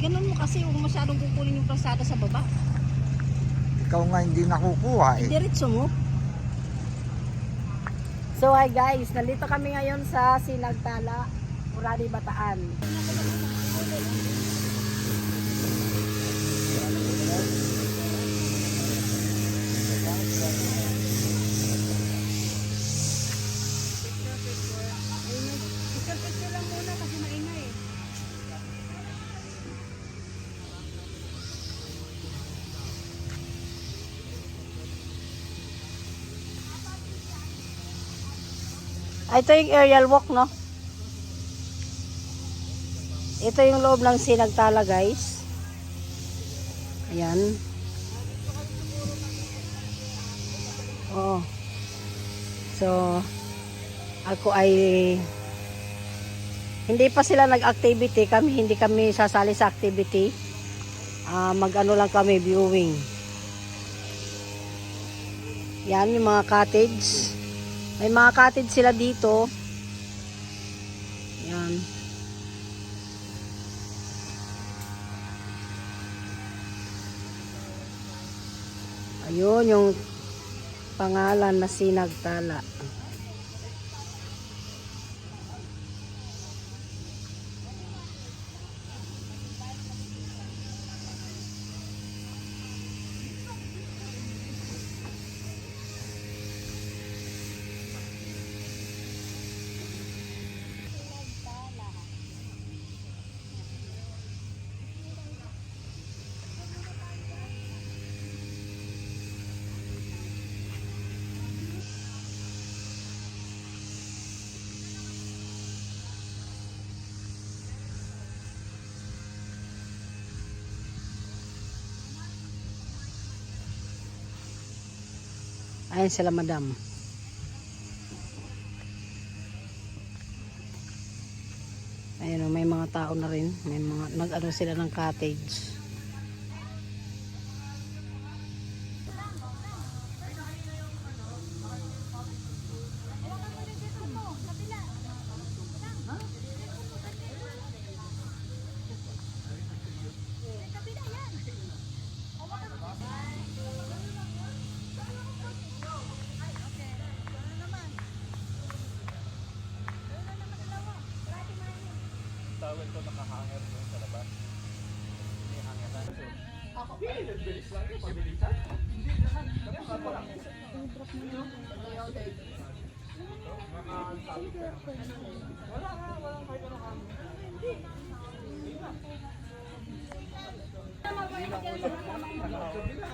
Ganun mo kasi huwag masyadong kukunin yung kalsada sa baba. Ikaw nga hindi nakukuha eh. Diretso mo. So hi guys, nandito kami ngayon sa Sinagtala, Murali, Bataan. lang Ito yung aerial walk, no? Ito yung loob ng Sinagtala, guys. Ayan. Oo. So, ako ay hindi pa sila nag-activity. Kami, hindi kami sasali sa activity. Ah, mag-ano lang kami, viewing. Yan, yung mga cottage. May mga cottage sila dito. Yan. Ayun yung pangalan na Sinagtala. Ayan sila madam. Ayan o, may mga tao na rin. May mga, nag-ano sila ng cottage.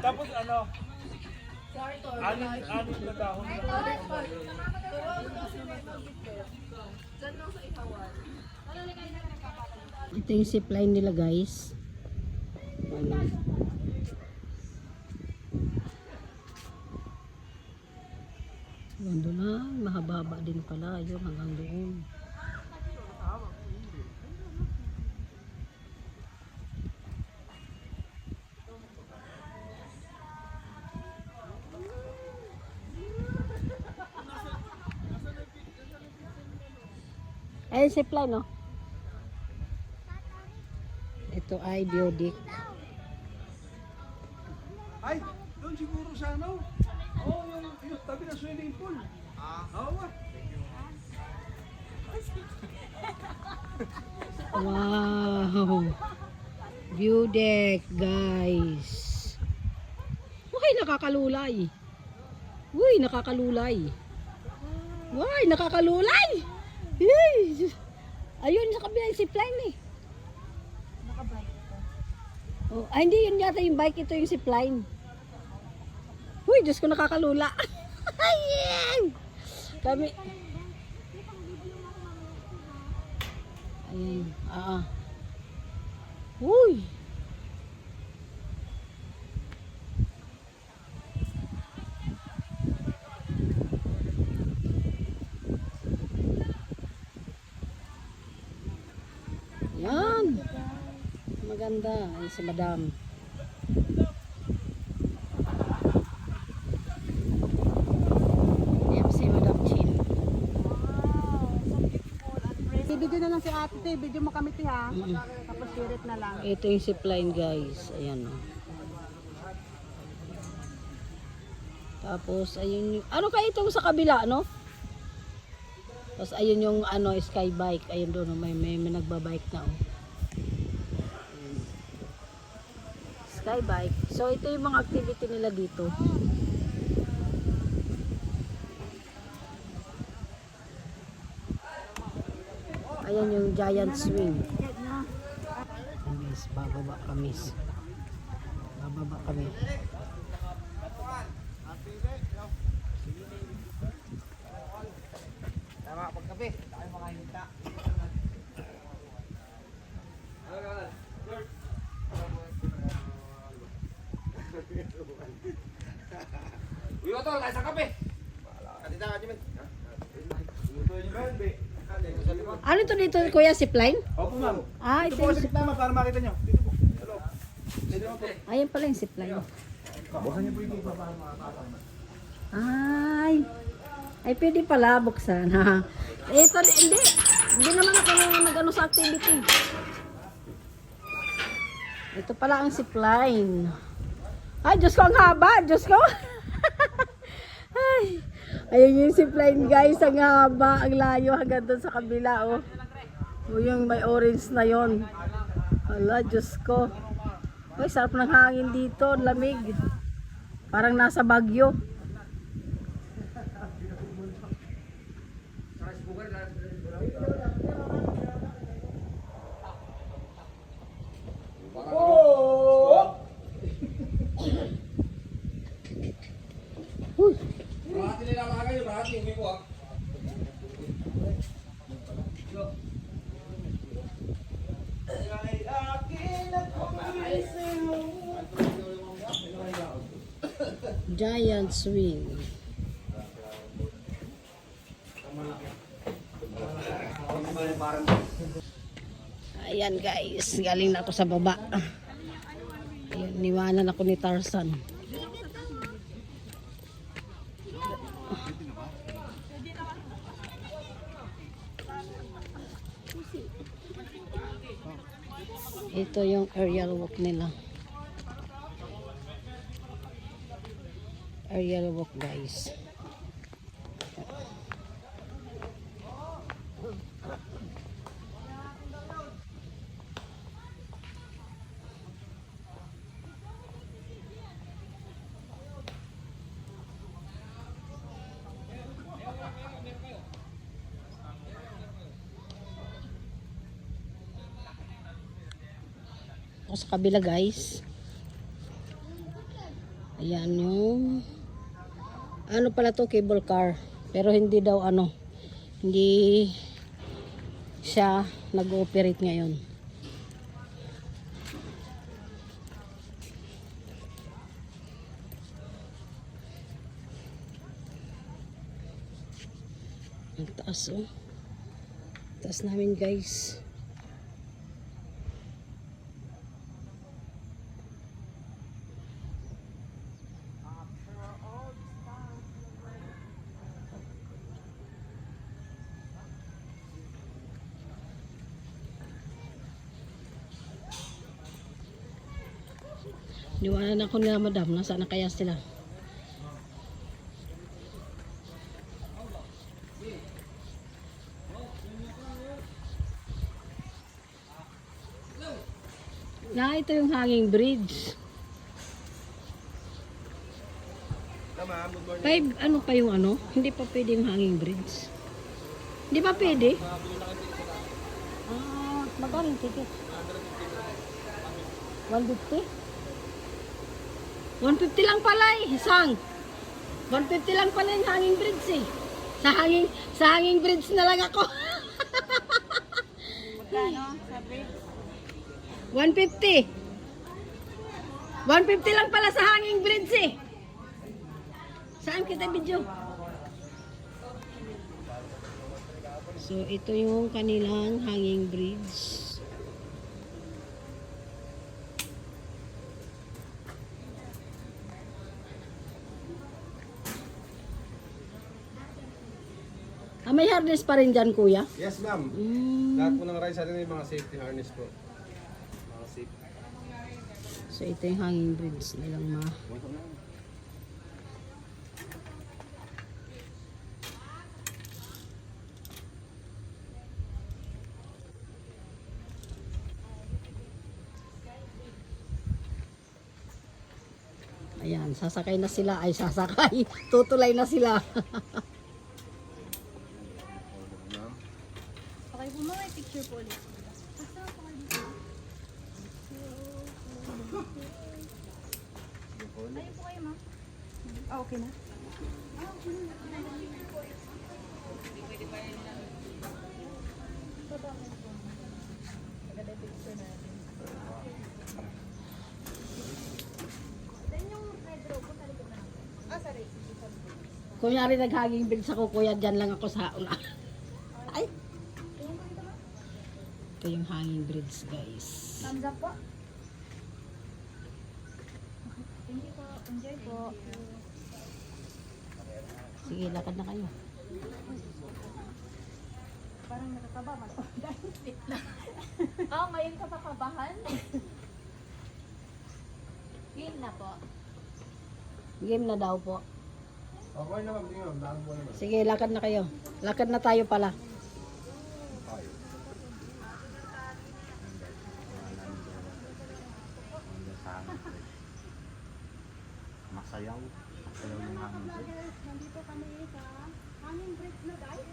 Tapos ano? Anim, anim na dahon na Ito yung zipline nila guys. Ano. Doon lang, mahaba din pala. Yun, hanggang doon. Ayun, zipline, no? Ito ay biodic. Ay, doon siguro sa ano? Yung tabi ng swimming pool. Ah. Oo. Wow! View deck, guys. Uy, nakakalulay. Uy, nakakalulay. Uy, nakakalulay. Yay! Ayun, sa kabila yung zipline eh. Oh, ay, hindi yun yata yung bike. Ito yung zipline. Uy, Diyos ko nakakalula. Ayan! Kami... Ayan. Ah. ah. Uy. Yan. Maganda. Ay, si Madam. Yan si Madam Chin. Video na lang si ate, te. video mo kami te ha. Mm. Tapos sirit na lang. Ito yung zipline guys. Ayan o. Tapos, ayun yung... Ano kaya itong sa kabila, no? Tapos, ayun yung ano, sky bike. Ayun doon, oh, may, may, may nagbabike na, oh. Ayan. Sky bike. So, ito yung mga activity nila dito. Ayan yung giant swing. Miss, bababa kami. Bababa kami. Tama, pagkape. Tayo mga hinta. Uy, ito, tayo sa kape. Ano to dito, kuya, zipline? Opo, ma'am. Ah, Ito ito po yung zipline. ma'am, para makita nyo. Dito po. Hello. Dito po. Ayan pala yung zipline. Buksan niyo po yung iba para makakasama. Ay, ay pwede pala buksan, ha? Ito, hindi. Hindi naman ako nang nag-ano sa activity. Ito pala ang zipline. Ay, Diyos ko, ang haba. Diyos ko. Ay, ayun yung zipline, guys. Ang haba, ang layo hanggang doon sa kabila, oh. O yung may orange na yon. Hala, Diyos ko. Ay, sarap ng hangin dito. Lamig. Parang nasa Bagyo. Bahati nila mga kayo, bahati. Hindi po ah. Giant swing. Ayan guys, galing na ako sa baba. Niwanan ako ni Tarzan. Ito yung aerial walk nila. Aerial walk guys. Ako kabila guys. Ayan yung ano pala to cable car. Pero hindi daw ano hindi siya nag-ooperate ngayon. Ang taas oh. Taas namin guys. Niwanan ako nila madam, nasaan na kaya sila? Na ito yung hanging bridge. Five, ano pa yung ano? Hindi pa pwede yung hanging bridge. Hindi pa pwede? Ah, magkano yung ticket? 150? 150 lang pala eh, isang. 150 lang pala yung hanging bridge eh. Sa hanging, sa hanging bridge na lang ako. Magkano? Sabi? 150. 150 lang pala sa hanging bridge eh. Saan kita video? So, ito yung kanilang hanging bridge. Ah, may harness pa rin dyan, kuya? Yes, ma'am. Mm. Lahat po ng rides natin may mga safety harness po. So ito yung hanging bridge nilang ma. Ayan, sasakay na sila. Ay, sasakay. Tutulay na sila. Okay po, may picture po ulit. Ayun po kayo, ma'am. Ah, okay na. Kunyari naghanging bridge ako, kuya, dyan lang ako sa una. Ito yung hanging bridge, guys. Thumbs up po. Thank you po. Enjoy po. Sige, lakad na kayo. Parang nakakaba man. oh, ngayon ka pa kabahan? Game na po. Game na daw po. Okay naman, naman. Sige, lakad na kayo. Lakad na tayo pala. Masayaw. Masayaw yung hangin. Nandito kami sa hanging bridge na guys.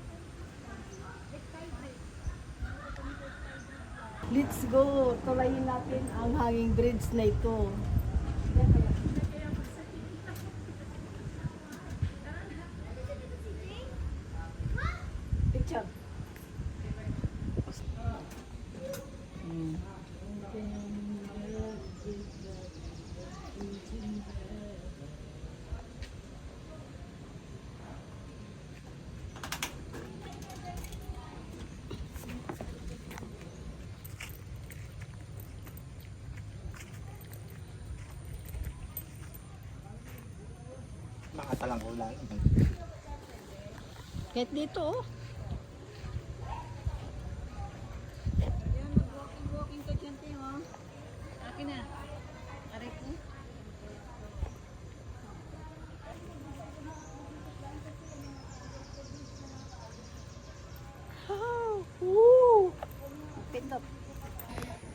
Let's go! Tulayin natin ang hanging bridge na ito. Picture. Hmm. Nakatalang ko lang. Kahit dito, oh. Yan, mag-walking-walking ka dyan, Tim, oh. Akin na. Aray ko.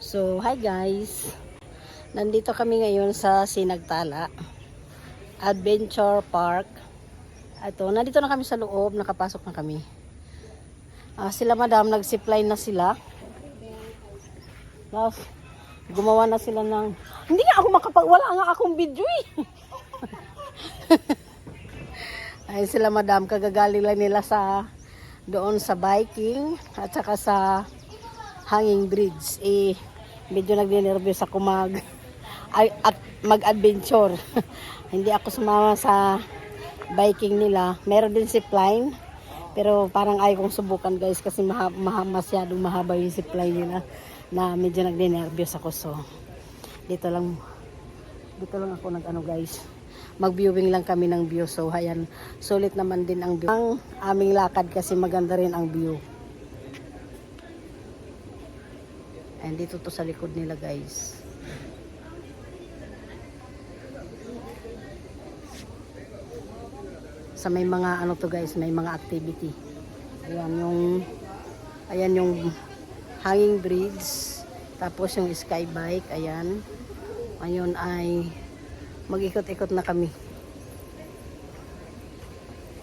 So, hi guys. Nandito kami ngayon sa Sinagtala Adventure Park. Ito, nandito na kami sa loob, nakapasok na kami. Ah, sila madam, nag-zipline na sila. Tapos, gumawa na sila ng... Hindi nga ako makapag... Wala nga akong video eh. Ay sila madam, kagagaling lang nila sa doon sa biking at saka sa hanging bridge. Eh, medyo nagninervyos ako mag at mag-adventure. Hindi ako sumama sa biking nila. Meron din zipline. Pero parang ayaw kong subukan guys kasi maha, maha, masyadong mahaba yung zipline nila na medyo nagninervyos ako. So, dito lang dito lang ako nag ano guys mag-viewing lang kami ng view so ayan sulit naman din ang view ang aming lakad kasi maganda rin ang view and dito to sa likod nila guys sa may mga ano to guys may mga activity ayan yung ayan yung hanging bridge tapos yung sky bike ayan ngayon ay mag-ikot-ikot na kami.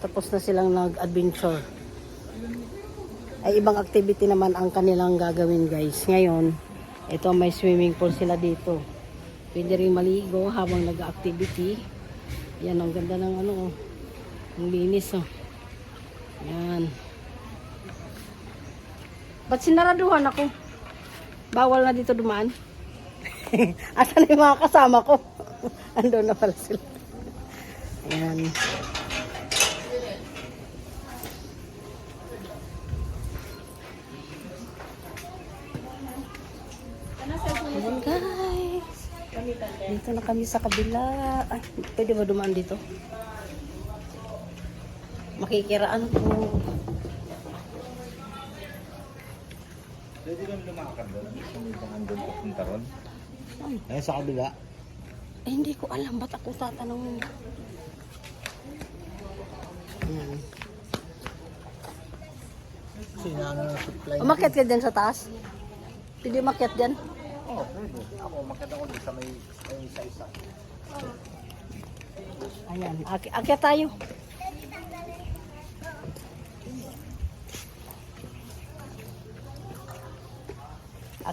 Tapos na silang nag-adventure. Ay ibang activity naman ang kanilang gagawin guys. Ngayon, ito may swimming pool sila dito. Pwede rin maligo habang nag-activity. Yan, ang ganda ng ano, oh. Ang linis oh. Yan. Ba't sinaraduhan ako? Bawal na dito dumaan? Asan yung mga kasama ko? Ando na pala sila. Ayan. Ayan guys. Dito na kami sa kabila. Ay, pwede ba dumaan dito? Makikiraan po. Pwede kami lumakad doon. Kung andun papunta ron. Ayun sa kabila. Eh, hindi ko alam. Ba't ako tatanungin? Ayan. Sinano ng supply. Umakyat ka dyan sa taas? Pwede umakyat dyan? Oo, oh, pwede. Ako, makita ko din sa may, may isa-isa. Ayan, ak akyat tayo.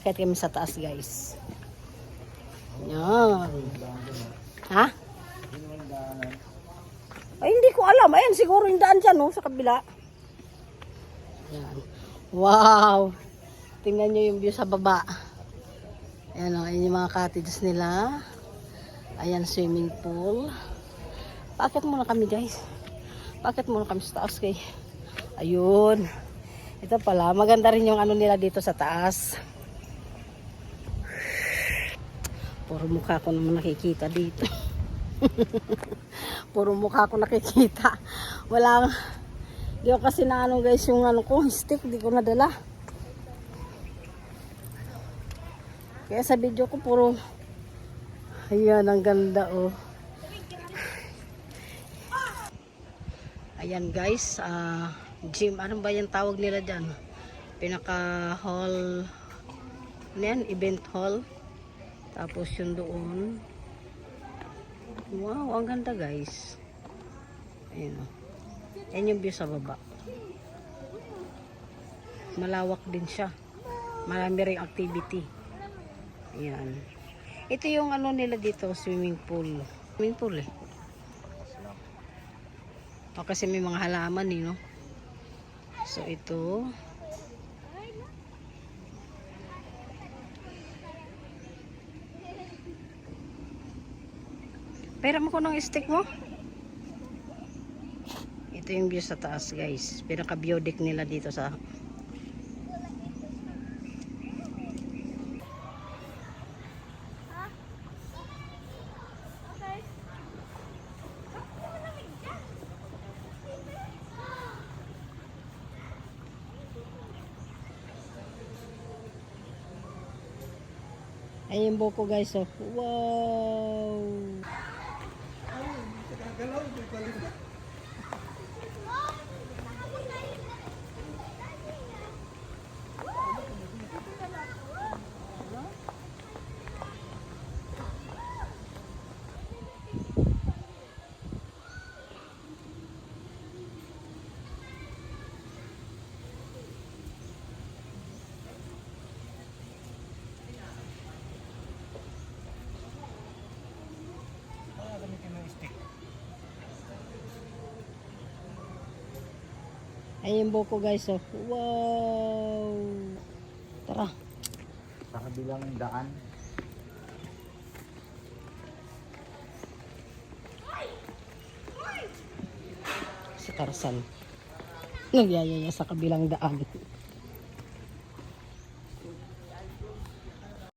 Akyat kami sa taas, guys. Yan. Ha? Ay, hindi ko alam. Ayan, siguro yung daan dyan, no, sa kabila. Yan. Wow! Tingnan nyo yung view sa baba. Ayan, o, ayan yung mga cottages nila. Ayan, swimming pool. Paakit muna kami guys. Paakit muna kami sa taas kay. Ayun. Ito pala, maganda rin yung ano nila dito sa taas. Puro mukha ko naman nakikita dito. Puro mukha ko nakikita. Wala, di ko kasi na ano guys yung ano ko, stick, di ko nadala. Kaya sa video ko puro, ayan, ang ganda oh. Ayan guys, ah gym, ano ba yung tawag nila dyan? Pinaka hall, ano yan? Event hall. Tapos yung doon. Wow, ang ganda guys. Ayan o. Ayan yung view sa baba. Malawak din siya. Marami rin activity. Ayan. Ito yung ano nila dito, swimming pool. Swimming pool eh. O kasi may mga halaman eh, no? So, ito. Pera mo ko ng stick mo? Ito yung view sa taas, guys. Pinaka-view nila dito sa Ayun yung buko guys, oh. Wow! Galaw, balik. Ayun buko guys, oh. Wow! Tara. Sa kabilang daan. Si Tarzan. Nagyayaya sa kabilang daan.